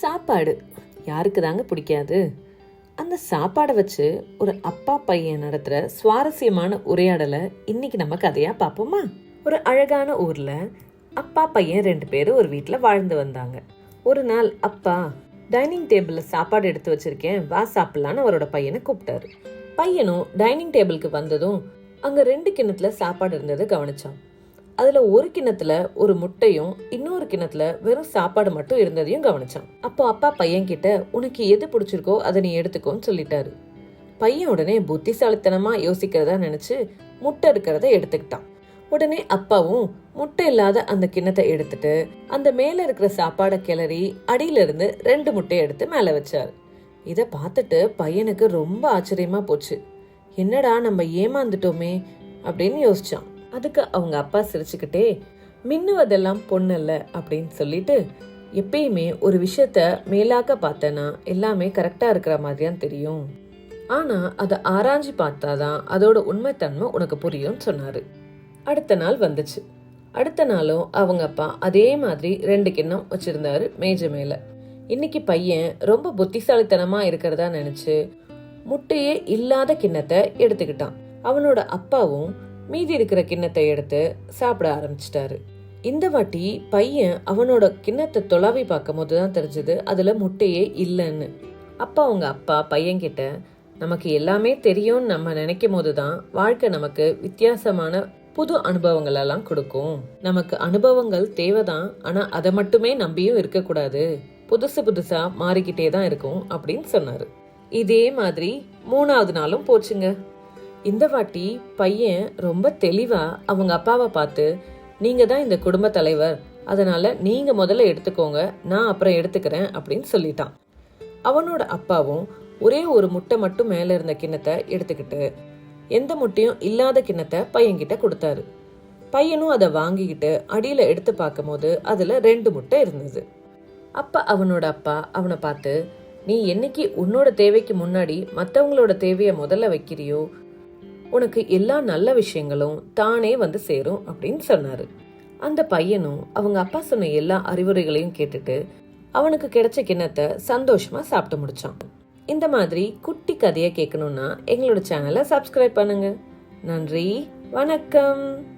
சாப்பாடு. யாருக்கு தாங்க பிடிக்காது? அந்த சாப்பாடை வச்சு ஒரு அப்பா பையன் நடத்துகிற சுவாரஸ்யமான உரையாடலை இன்னைக்கு நம்ம கதையாக பார்ப்போமா? ஒரு அழகான ஊரில் அப்பா பையன் ரெண்டு பேரும் ஒரு வீட்டில் வாழ்ந்து வந்தாங்க. ஒரு நாள் அப்பா டைனிங் டேபிளில் சாப்பாடு எடுத்து வச்சிருக்கேன் வா சாப்பிட்லான்னு அவரோட பையனை கூப்பிட்டாரு. பையனும் டைனிங் டேபிளுக்கு வந்ததும் அங்கே ரெண்டு கிணத்துல சாப்பாடு இருந்ததை கவனிச்சான். அதுல ஒரு கிணத்துல ஒரு முட்டையும் இன்னொரு கிணத்துல வெறும் சாப்பாடு மட்டும் இருந்ததையும் கவனிச்சான். அப்போ அப்பா பையன் கிட்ட உனக்கு எது பிடிச்சிருக்கோ அதை நீ எடுத்துக்கோன்னு சொல்லிட்டாரு. பையன் உடனே புத்திசாலித்தனமா யோசிக்கிறதா நினைச்சு முட்டை இருக்கிறத எடுத்துக்கிட்டான். உடனே அப்பாவும் முட்டை இல்லாத அந்த கிண்ணத்தை எடுத்துட்டு அந்த மேல இருக்கிற சாப்பாடை கிளறி அடியில இருந்து ரெண்டு முட்டையை எடுத்து மேல வச்சாரு. இதை பார்த்துட்டு பையனுக்கு ரொம்ப ஆச்சரியமா போச்சு. என்னடா நம்ம ஏமாந்துட்டோமே? அப்படின்னு யோசிச்சான். அதுக்கு அவங்க அப்பா சிரிச்சுக்கிட்டே மின்னுவதெல்லாம் பொண்ணல்ல அப்படின்னு சொல்லிட்டு எப்பயுமே ஒரு விஷயத்த மேலாக்க பார்த்தனா எல்லாமே கரெக்டாக இருக்கிற மாதிரியான் தெரியும். ஆனால் அதை ஆராய்ஞ்சு பார்த்தாதான் அதோட உண்மைத்தன்மை உனக்கு புரியும்னு சொன்னார். அடுத்த நாள் வந்துச்சு. அடுத்த நாளும் அவங்க அப்பா அதே மாதிரி ரெண்டு கிண்ணம் வச்சிருந்தாரு மேஜ மேல. இன்னைக்கு பையன் ரொம்ப புத்திசாலித்தனமா இருக்கிறதா நினைச்சு முட்டையே இல்லாத கிண்ணத்தை எடுத்துக்கிட்டான். அவனோட அப்பாவும் மீதி இருக்கிற கிண்ணத்தை எடுத்து சாப்பிட ஆரம்பிச்சிட்டாரு. இந்த வாட்டி பையன் அவனோட கிண்ணத்தை தொலாவி பார்க்கும் போது தான் தெரிஞ்சது அதுல முட்டையே இல்லைன்னு. அப்பா அவங்க அப்பா பையன்கிட்ட நமக்கு எல்லாமே தெரியும்னு நம்ம நினைக்கும் போது தான் வாழ்க்கை நமக்கு வித்தியாசமான புது அனுபவங்கள் எல்லாம் கொடுக்கும். நமக்கு அனுபவங்கள் தேவைதான் ஆனா அதை மட்டுமே நம்பியும் இருக்கக்கூடாது. புதுசு புதுசா மாறிக்கிட்டே தான் இருக்கும் அப்படின்னு சொன்னாரு. இதே மாதிரி மூணாவது நாளும் போச்சுங்க. இந்த வாட்டி பையன் ரொம்ப தெளிவா அவங்க அப்பாவை பார்த்து நீங்க தான் இந்த குடும்ப தலைவர். அதனால நீங்க முதல்ல எடுத்துக்கோங்க. நான் அப்புறம் எடுத்துக்கிறேன். அப்படின்னு சொல்லிட்டான். அவனோட அப்பாவும் ஒரே ஒரு முட்டை மட்டும் மேல இருந்த கிண்ணத்தை எடுத்துக்கிட்டு எந்த முட்டையும் இல்லாத கிண்ணத்தை பையன்கிட்ட கொடுத்தாரு. பையனும் அதை வாங்கிக்கிட்டு அடியில எடுத்து பார்க்கும்போது அதுல ரெண்டு முட்டை இருந்தது. அப்ப அவனோட அப்பா அவனை பார்த்து நீ என்னைக்கு உன்னோட தேவைக்கு முன்னாடி மற்றவங்களோட தேவையை முதல்ல வைக்கிறியோ உனக்கு எல்லா நல்ல விஷயங்களும் தானே வந்து சேரும் அப்படின்னு சொன்னாரு. அந்த பையனும் அவங்க அப்பா சொன்ன எல்லா அறிவுரைகளையும் கேட்டுட்டு அவனுக்கு கிடைச்ச கிண்ணத்தை சந்தோஷமா சாப்பிட்டு முடிச்சான். இந்த மாதிரி குட்டி கதையை கேட்கணும்னா எங்களோட சேனலை சப்ஸ்கிரைப் பண்ணுங்க. நன்றி வணக்கம்.